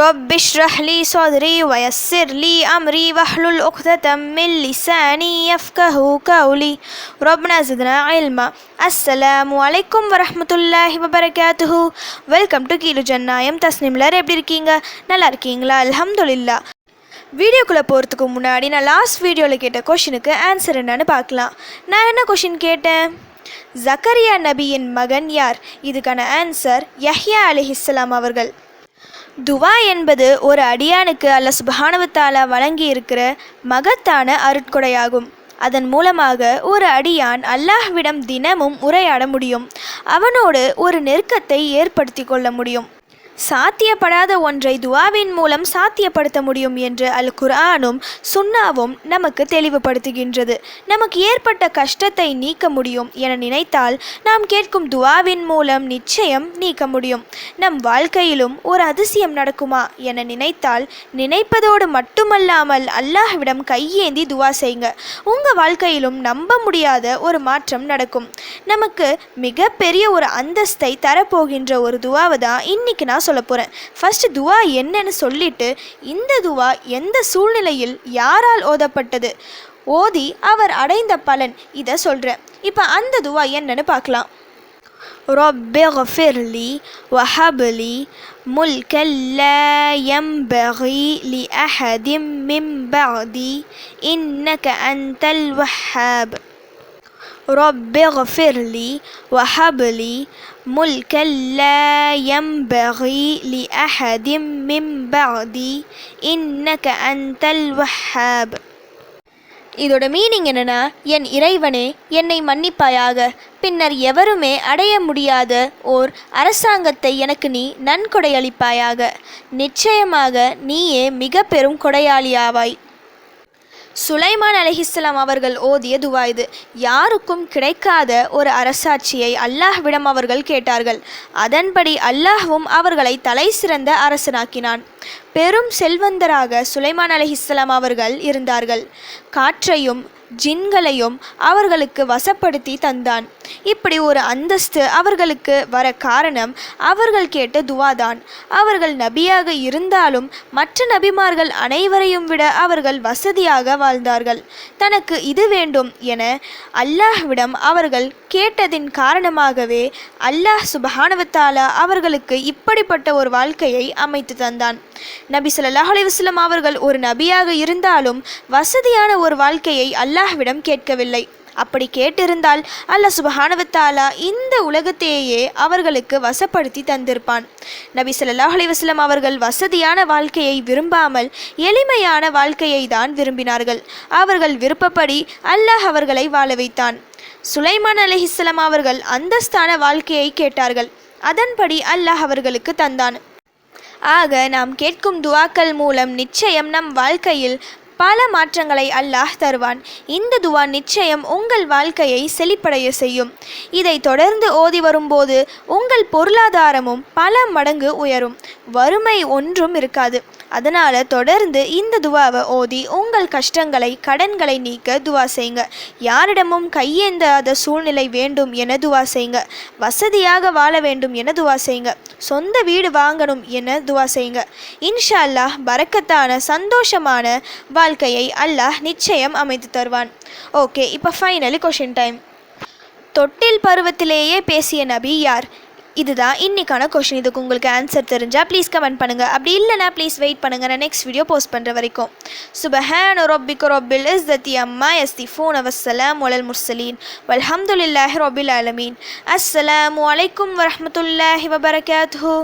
رب اشرح لي صدري ويسر لي أمري واحلل عقدة من لساني يفقه قولي ربنا زدنا علما السلام عليكم ورحمة الله وبركاته welcome to கீழு ஜன்னாயம் தஸ்னிம்லர் எப்படி இருக்கீங்க நல்லா இருக்கீங்களா அல்ஹம்துலில்லா வீடியோக்குள்ளே போகிறதுக்கு முன்னாடி நான் லாஸ்ட் வீடியோவில் கேட்ட கொஷினுக்கு ஆன்சர் என்னன்னு பார்க்கலாம் நான் என்ன கொஷின் கேட்டேன் ஜக்கரியா நபியின் மகன் யார் இதுக்கான ஆன்சர் யஹ்யா அலிஹிஸ்ஸலாம் அவர்கள் துவா என்பது ஒரு அடியானுக்கு அல்ல சுபஹானவத்தாலா வழங்கி இருக்கிற மகத்தான அருட்கொடையாகும். அதன் மூலமாக ஒரு அடியான் அல்லாஹ்விடம் தினமும் உரையாட முடியும். அவனோடு ஒரு நெருக்கத்தை ஏற்படுத்தி கொள்ள முடியும். சாத்தியப்படாத ஒன்றை துவாவின் மூலம் சாத்தியப்படுத்த முடியும் என்று அல் குர்ஆனும் சுன்னாவும் நமக்கு தெளிவுபடுத்துகின்றது. நமக்கு ஏற்பட்ட கஷ்டத்தை நீக்க முடியும் என நினைத்தால் நாம் கேட்கும் துவாவின் மூலம் நிச்சயம் நீக்க முடியும். நம் வாழ்க்கையிலும் ஒரு அதிசயம் நடக்குமா என நினைத்தால் நினைப்பதோடு மட்டுமல்லாமல் அல்லாஹ்விடம் கையேந்தி துவா செய்யுங்க உங்கள் வாழ்க்கையிலும் நம்ப முடியாத ஒரு மாற்றம் நடக்கும். நமக்கு மிகப்பெரிய ஒரு அந்தஸ்தை தரப்போகின்ற ஒரு துவாவை தான் இன்னைக்கு நான் சொல்ல போகிறேன் ஃபர்ஸ்ட் துவா என்னன்னு சொல்லிட்டு இந்த துவா எந்த சூழ்நிலையில் யாரால் ஓதப்பட்டது ஓதி அவர் அடைந்த பலன் இதை சொல்கிறேன் இப்போ அந்த துவா என்னன்னு பார்க்கலாம் رب اغفر لي وهب لي ملكا لا ينبغي لأحد من بعدي إنك أنت الوهاب رب اغفر لي وهب لي ملكا لا ينبغي لأحد من بعدي إنك أنت الوهاب இதோட மீனிங் என்னன்னா என் இறைவனே என்னை மன்னிப்பாயாக பின்னர் எவருமே அடைய முடியாத ஓர் அரசாங்கத்தை எனக்கு நீ நன்கொடை அளிப்பாயாக நிச்சயமாக நீயே மிக பெரும் கொடையாளியாவாய் சுலைமான் அலஹிஸ்லாம் அவர்கள் ஓதிய துவா இது. யாருக்கும் கிடைக்காத ஒரு அரசாட்சியை அல்லாஹ்விடம் அவர்கள் கேட்டார்கள். அதன்படி அல்லாஹ்வும் அவர்களை தலை சிறந்த அரசனாக்கினான். பெரும் செல்வந்தராக சுலைமான் அலஹிஸ்லாம் அவர்கள் இருந்தார்கள். காற்றையும் ஜின்களையும் அவர்களுக்கு வசப்படுத்தி தந்தான். இப்படி ஒரு அந்தஸ்து அவர்களுக்கு வர காரணம் அவர்கள் கேட்ட துவாதான். அவர்கள் நபியாக இருந்தாலும் மற்ற நபிமார்கள் அனைவரையும் விட அவர்கள் வசதியாக வாழ்ந்தார்கள். தனக்கு இது வேண்டும் என அல்லாஹ்விடம் அவர்கள் கேட்டதின் காரணமாகவே அல்லாஹ் சுபஹானவத்தாலா அவர்களுக்கு இப்படிப்பட்ட ஒரு வாழ்க்கையை அமைத்து தந்தான். நபி சொல்லாஹ் அலைஹி அவர்கள் ஒரு நபியாக இருந்தாலும் வசதியான ஒரு வாழ்க்கையை அல்லாஹ்விடம் கேட்கவில்லை. அப்படி கேட்டிருந்தால் அல்லாஹ் சுபஹானவத்தாலா இந்த உலகத்தையே அவர்களுக்கு வசப்படுத்தி தந்திருப்பான். நபி சொல்லாஹ் அலைஹி அவர்கள் வசதியான வாழ்க்கையை விரும்பாமல் எளிமையான வாழ்க்கையை தான் விரும்பினார்கள். அவர்கள் விருப்பப்படி அல்லாஹ் அவர்களை வாழ வைத்தான். சுலைமான் அலிஹிஸ்லாம் அவர்கள் அந்தஸ்தான வாழ்க்கையை கேட்டார்கள். அதன்படி அல்லாஹ் அவர்களுக்கு தந்தான். ஆக நாம் கேட்கும் துவாக்கள் மூலம் நிச்சயம் நம் வாழ்க்கையில் பல மாற்றங்களை அல்லாஹ் தருவான். இந்த துவா நிச்சயம் உங்கள் வாழ்க்கையை செழிப்படைய செய்யும். இதை தொடர்ந்து ஓதி வரும்போது உங்கள் பொருளாதாரமும் பல மடங்கு உயரும். வறுமை ஒன்றும் இருக்காது. அதனால் தொடர்ந்து இந்த துவாவை ஓதி உங்கள் கஷ்டங்களை கடன்களை நீக்க துவா செய்யுங்க. யாரிடமும் கையேந்தாத சூழ்நிலை வேண்டும் என துவா செய்யுங்க. வசதியாக வாழ வேண்டும் என துவா செய்யுங்க. சொந்த வீடு வாங்கணும் என துவா செய்யுங்க. இன்ஷா அல்லாஹ் பறக்கத்தான சந்தோஷமான வாழ்க்கையை அல்லாஹ் நிச்சயம் அமைத்து தருவான். ஓகே இப்போ ஃபைனலி கொஷின் டைம் தொட்டில் பருவத்திலேயே பேசிய நபி யார்? இதுதான் இன்னைக்கான கொஷின் இதுக்கு உங்களுக்கு ஆன்சர் தெரிஞ்சால் ப்ளீஸ் கமெண்ட் பண்ணுங்கள் அப்படி இல்லைனா ப்ளீஸ் வெயிட் பண்ணுங்கள் நான் நெக்ஸ்ட் வீடியோ போஸ்ட் பண்ணுற வரைக்கும். சுபஹான் ரொபிக் ரொபில் இஸ் தத்தி அம்மா எஸ் தி ஃபோன் அவசலாம் ஒலல் முர்சலீன் வல்ஹம்துலில்லாஹி ரொபில் அலமீன் அஸ்ஸலாம் அலைக்கும் வரமத்துல்லாஹி வபரகாத்துஹு